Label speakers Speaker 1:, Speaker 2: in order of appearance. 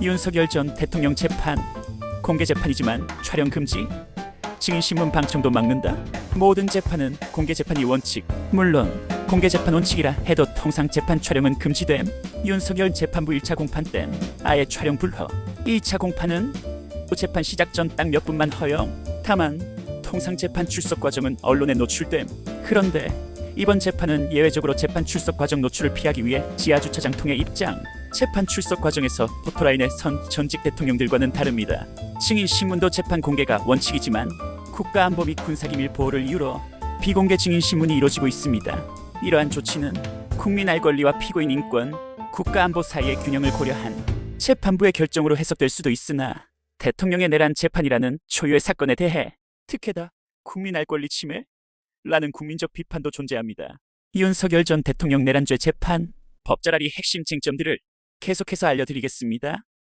Speaker 1: 윤석열 전 대통령 재판. 공개 재판이지만 촬영 금지. 증인 신문 방청도 막는다. 모든 재판은 공개 재판이 원칙. 물론 공개 재판 원칙이라 해도 통상 재판 촬영은 금지됨. 윤석열 재판부 1차 공판 땐 아예 촬영 불허. 2차 공판은 재판 시작 전 딱 몇 분만 허용. 다만 통상 재판 출석 과정은 언론에 노출됨. 그런데 이번 재판은 예외적으로 재판 출석 과정 노출을 피하기 위해 지하 주차장 통해 입장 재판 출석 과정에서 포토라인에 선 전직 대통령들과는 다릅니다. 증인 신문도 재판 공개가 원칙이지만 국가안보 및 군사기밀 보호를 이유로 비공개 증인 신문이 이루어지고 있습니다. 이러한 조치는 국민 알 권리와 피고인 인권, 국가안보 사이의 균형을 고려한 재판부의 결정으로 해석될 수도 있으나 대통령의 내란 재판이라는 초유의 사건에 대해 특혜다 국민 알 권리 침해? 라는 국민적 비판도 존재합니다. 윤석열 전 대통령 내란죄 재판 법자라리 핵심 쟁점들을 계속해서 알려드리겠습니다.